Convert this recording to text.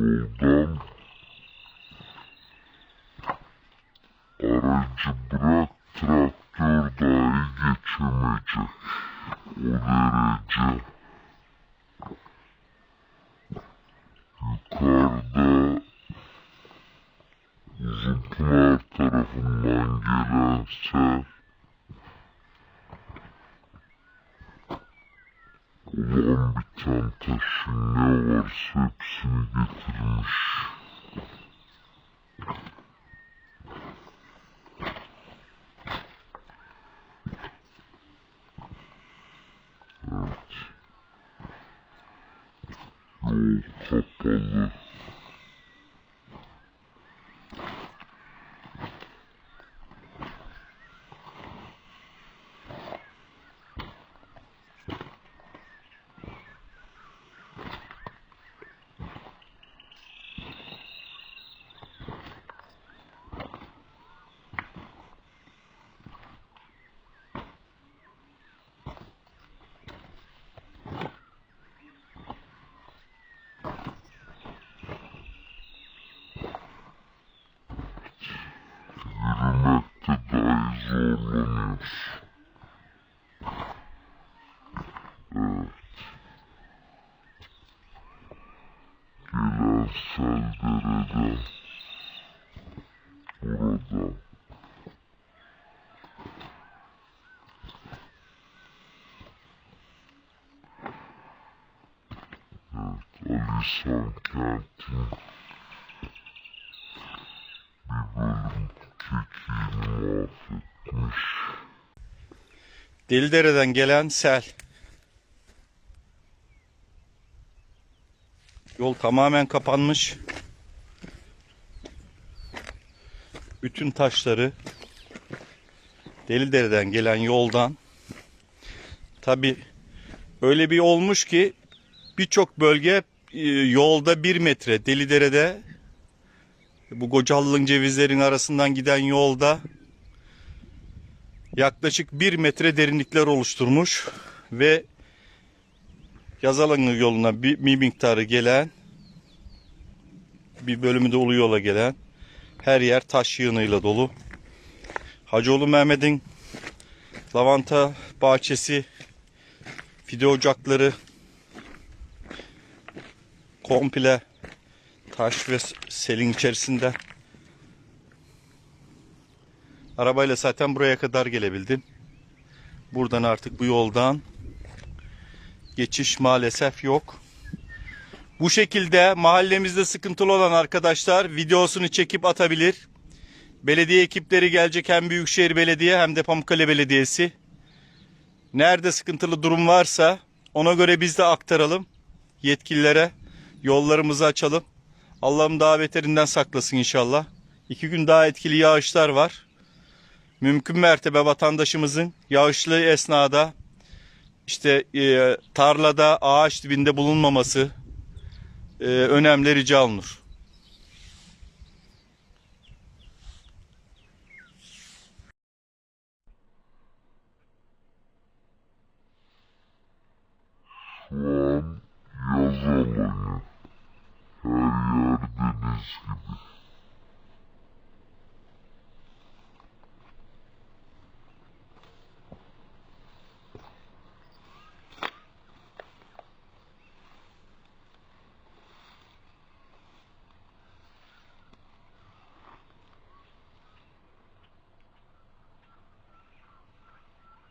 yoldan aracı bırak traktör dahi geçemeyecek. O derece. Yukarıda Uzunpınar tarafından gelen sel Ne varsa hepsini getirmiş. Evet. Yol kapalı. Нет. Evet. Gelersel derede burada Evet, Ali Sankent'in bir bölüm kekiğini mahvetti. Mahvetmiş. Delidere'den gelen sel. Yol tamamen kapanmış. Bütün taşları Delidere'den gelen yoldan tabi öyle bir olmuş ki birçok bölge e, yolda bir metre Delidere'de bu Gocallın cevizlerin arasından giden yolda yaklaşık 1 metre derinlikler oluşturmuş ve Yazalangı yoluna bir, bir miktarı gelen bir bölümü de Ulu yola gelen her yer taş yığınıyla dolu. Hacıoğlu Mehmet'in lavanta bahçesi, fide ocakları komple taş ve selin içerisinde. Arabayla zaten buraya kadar gelebildim. Buradan artık bu yoldan geçiş maalesef yok. Bu şekilde mahallemizde sıkıntılı olan arkadaşlar videosunu çekip atabilir. Belediye ekipleri gelecek hem Büyükşehir Belediye hem de Pamukkale Belediyesi. Nerede sıkıntılı durum varsa ona göre biz de aktaralım yetkililere. Yollarımızı açalım. Allah'ım daha beterinden saklasın inşallah. İki gün daha etkili yağışlar var mümkün mertebe vatandaşımızın yağışlı esnada işte e, tarlada ağaç dibinde bulunmaması e, önemli rica olunur.